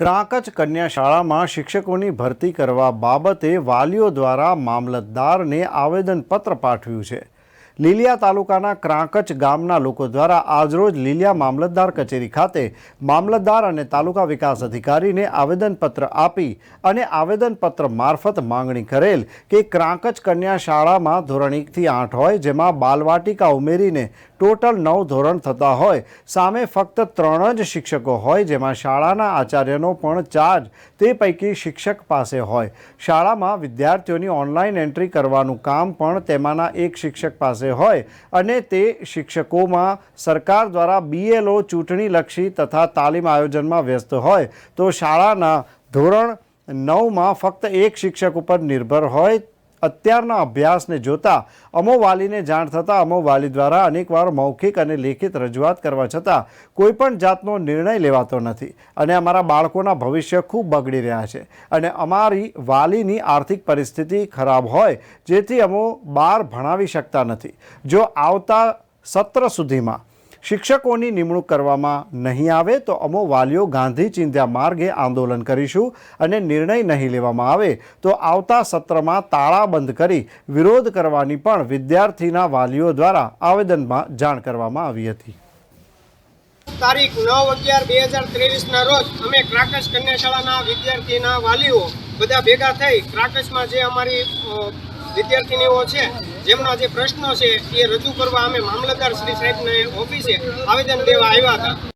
ક્રાંકચ કન્યા શાળામાં શિક્ષકોની ભરતી કરવા બાબતે વાલીઓ દ્વારા મામલતદારને આવેદનપત્ર પાઠવ્યું છે. લીલિયા તાલુકાના ક્રાંકચ ગામના લોકો દ્વારા આજરોજ લીલિયા મામલતદાર કચેરી ખાતે મામલતદાર અને તાલુકા વિકાસ અધિકારીને આવેદનપત્ર આપી અને આવેદનપત્ર મારફત માંગણી કરેલ કે ક્રાંકચ કન્યા શાળામાં ધોરણ એકથી આઠ હોય, જેમાં બાલવાટિકા ઉમેરીને ટોટલ નવ ધોરણ થતા હોય. સામે ફક્ત ત્રણ જ શિક્ષકો હોય, જેમાં શાળાના આચાર્યનો પણ ચાર્જ તે પૈકી શિક્ષક પાસે હોય. શાળામાં વિદ્યાર્થીઓની ઓનલાઈન એન્ટ્રી કરવાનું કામ પણ તેમાંના એક શિક્ષક પાસે હોય અને તે શિક્ષકોમાં સરકાર દ્વારા બીએલઓ ચૂંટણીલક્ષી તથા તાલીમ આયોજનમાં વ્યસ્ત હોય. તો શાળાના ધોરણ નવમાં ફક્ત એક શિક્ષક ઉપર નિર્ભર હોય અત્યારના અભ્યાસને જોતા અમો વાલીને જાણ થતાં અમો વાલી દ્વારા અનેકવાર મૌખિક અને લેખિત રજૂઆત કરવા છતાં કોઈપણ જાતનો નિર્ણય લેવાતો નથી. અને અમારા બાળકોના ભવિષ્ય ખૂબ બગડી રહ્યા છે. અને અમારી વાલીની આર્થિક પરિસ્થિતિ ખરાબ હોય, જેથી અમો બહાર ભણાવી શકતા નથી. જો આવતા સત્ર સુધીમાં શિક્ષકોની નિમણૂક કરવામાં નહીં આવે તો અમો વાલીઓ ગાંધી ચિંધ્યા માર્ગે આંદોલન કરીશું અને નિર્ણય નહીં લેવામાં આવે તો આવતા સત્રમાં તાળાબંધ કરી વિરોધ કરવાની પણ વિદ્યાર્થીના વાલીઓ દ્વારા આવેદનમાં જાણ કરવામાં આવી હતી. તારીખ નવ અગિયાર બે હજાર ત્રેવીસના રોજ અમે ક્રાકસ કન્યા શાળાના વિદ્યાર્થીના વાલીઓ બધા ભેગા થઈ ક્રાકસમાં જે અમારી વિદ્યાર્થીનીઓ છે જેમના જે પ્રશ્નો છે એ રજૂ કરવા અમે મામલતદાર શ્રી સાહેબને ઓફિસે આવેદન દેવા આવ્યા હતા.